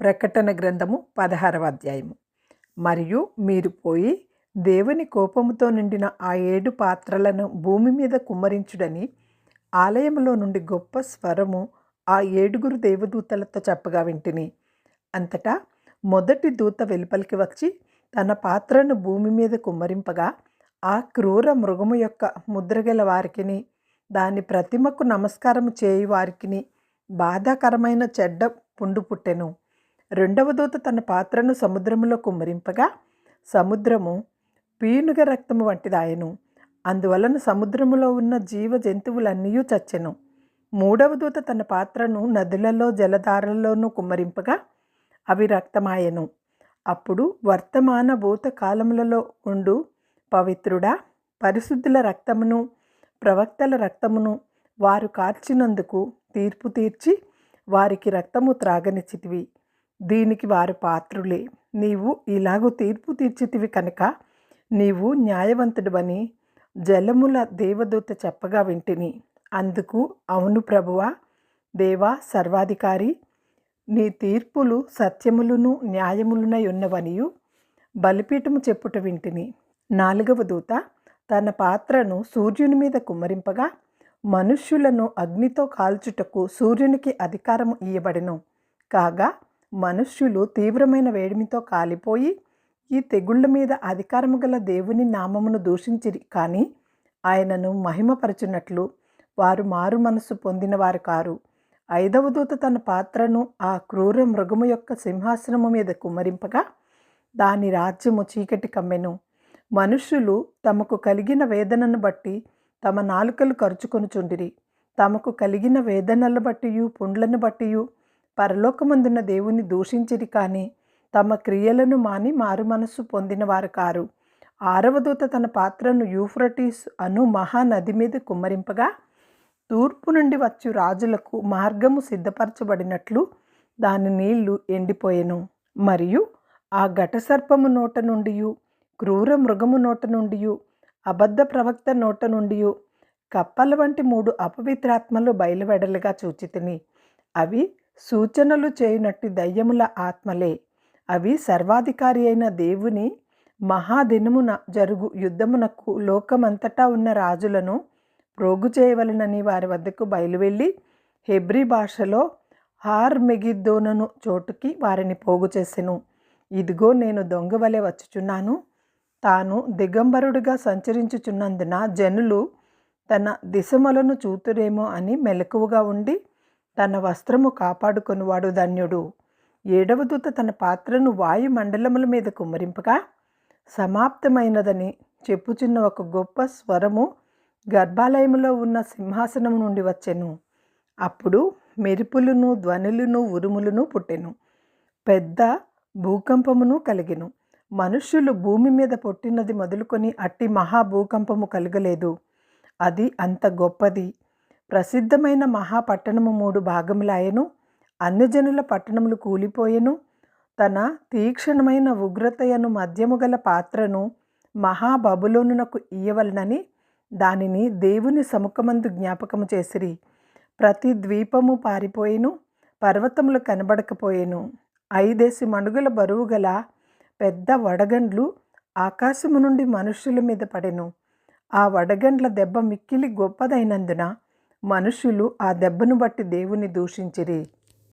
ప్రకటన గ్రంథము పదహారవ అధ్యాయము. మరియు మీరు పోయి దేవుని కోపముతో నిండిన ఆ ఏడు పాత్రలను భూమి మీద కుమ్మరించుడని ఆలయంలో నుండి గొప్ప స్వరము ఆ ఏడుగురు దేవదూతలతో చెప్పగా వింటిని. అంతటా మొదటి దూత వెలుపలికి వచ్చి తన పాత్రను భూమి మీద కుమ్మరింపగా ఆ క్రూర మృగము యొక్క ముద్రగల వారికిని దాని ప్రతిమకు నమస్కారము చేయి వారికిని బాధాకరమైన చెడ్డ పుండు పుట్టెను. రెండవ దూత తన పాత్రను సముద్రములో కుమ్మరింపగా సముద్రము పీనుగ రక్తము వంటిదాయను. అందువలన సముద్రములో ఉన్న జీవ జంతువులన్నీ చచ్చెను. మూడవ దూత తన పాత్రను నదులలో జలధారలలోనూ కుమ్మరింపగా అవి రక్తమాయెను. అప్పుడు వర్తమాన భూత కాలములలో ఉండు పవిత్రుడా పరిశుద్ధుల రక్తమును ప్రవక్తల రక్తమును వారు కార్చినందుకు తీర్పు తీర్చి వారికి రక్తము త్రాగనిచ్చితివి. దీనికి వారు పాత్రులే. నీవు ఇలాగూ తీర్పు తీర్చితివి కనుక నీవు న్యాయవంతుడవని జలముల దేవదూత చెప్పగా వింటిని. అందుకు అవును ప్రభువా దేవా సర్వాధికారి నీ తీర్పులు సత్యములను న్యాయములునై ఉన్నవనియు బలిపీఠము చెప్పుట వింటిని. నాలుగవ దూత తన పాత్రను సూర్యుని మీద కుమ్మరింపగా మనుష్యులను అగ్నితో కాల్చుటకు సూర్యునికి అధికారం ఇయ్యబడెను. కాగా మనుష్యులు తీవ్రమైన వేడిమితో కాలిపోయి ఈ తెగుళ్ళ మీద అధికారము గల దేవుని నామమును దూషించిరి. కానీ ఆయనను మహిమపరచునట్లు వారు మారు మనస్సు పొందినవారు కారు. ఐదవ దూత తన పాత్రను ఆ క్రూర మృగము యొక్క సింహాసనము మీద కుమ్మరింపగా దాని రాజ్యము చీకటి కమ్మెను. మనుష్యులు తమకు కలిగిన వేదనను బట్టి తమ నాలుకలు ఖర్చుకొనుచుండిరి తమకు కలిగిన వేదనలను బట్టియు పుండ్లను బట్టియు పరలోకమందున్న దేవుని దూషించిరి కానీ తమ క్రియలను మాని మారు మనస్సు పొందినవారు కారు. ఆరవ దూత తన పాత్రను యూఫ్రటీస్ అను మహానది మీద కుమ్మరింపగా తూర్పు నుండి వచ్చు రాజులకు మార్గము సిద్ధపరచబడినట్లు దాని నీళ్ళు ఎండిపోయెను. మరియు ఆ ఘటసర్పము నోట నుండి క్రూర మృగము నోట నుండి అబద్ధ ప్రవక్త నోట నుండి కప్పల వంటి మూడు అపవిత్రాత్మలు బయలువెడలుగా చూచితిని. అవి సూచనలు చేయనట్టి దయ్యముల ఆత్మలే. అవి సర్వాధికారి అయిన దేవుని మహాదినమున జరుగు యుద్ధమునకు లోకమంతటా ఉన్న రాజులను ప్రోగు చేయవలనని వారి వద్దకు బయలువెళ్ళి హెబ్రి భాషలో హార్ మెగిద్దోనను చోటుకి వారిని పోగు చేసెను. ఇదిగో నేను దొంగ వలె వచ్చుచున్నాను. తాను దిగంబరుడిగా సంచరించుచున్నందున జనులు తన దిశమలను చూతురేమో అని మెలకువగా ఉండి తన వస్త్రము కాపాడుకొనివాడు ధన్యుడు. ఏడవ దూత తన పాత్రను వాయుమండలముల మీద కుమ్మరింపగా సమాప్తమైనదని చెప్పుచున్న ఒక గొప్ప స్వరము గర్భాలయములో ఉన్న సింహాసనం నుండి వచ్చెను. అప్పుడు మెరుపులను ధ్వనులను ఉరుములను పుట్టెను. పెద్ద భూకంపమును కలిగెను. మనుష్యులు భూమి మీద పుట్టినది మొదలుకొని అట్టి మహాభూకంపము కలగలేదు. అది అంత గొప్పది. ప్రసిద్ధమైన మహాపట్టణము మూడు భాగములాయను. అన్యజనుల పట్టణములు కూలిపోయెను. తన తీక్షణమైన ఉగ్రతయను మద్యము గల పాత్రను మహాబబులోనునకు ఇయ్యవలనని దానిని దేవుని సముఖమందు జ్ఞాపకము చేసిరి. ప్రతి ద్వీపము పారిపోయేను పర్వతములు కనబడకపోయేను. ఐదేసి మణుగుల బరువు గల పెద్ద వడగండ్లు ఆకాశము నుండి మనుష్యుల మీద పడెను. ఆ వడగండ్ల దెబ్బ మిక్కిలి గొప్పదైనందున మనుష్యులు ఆ దెబ్బను బట్టి దేవుని దూషించిరి.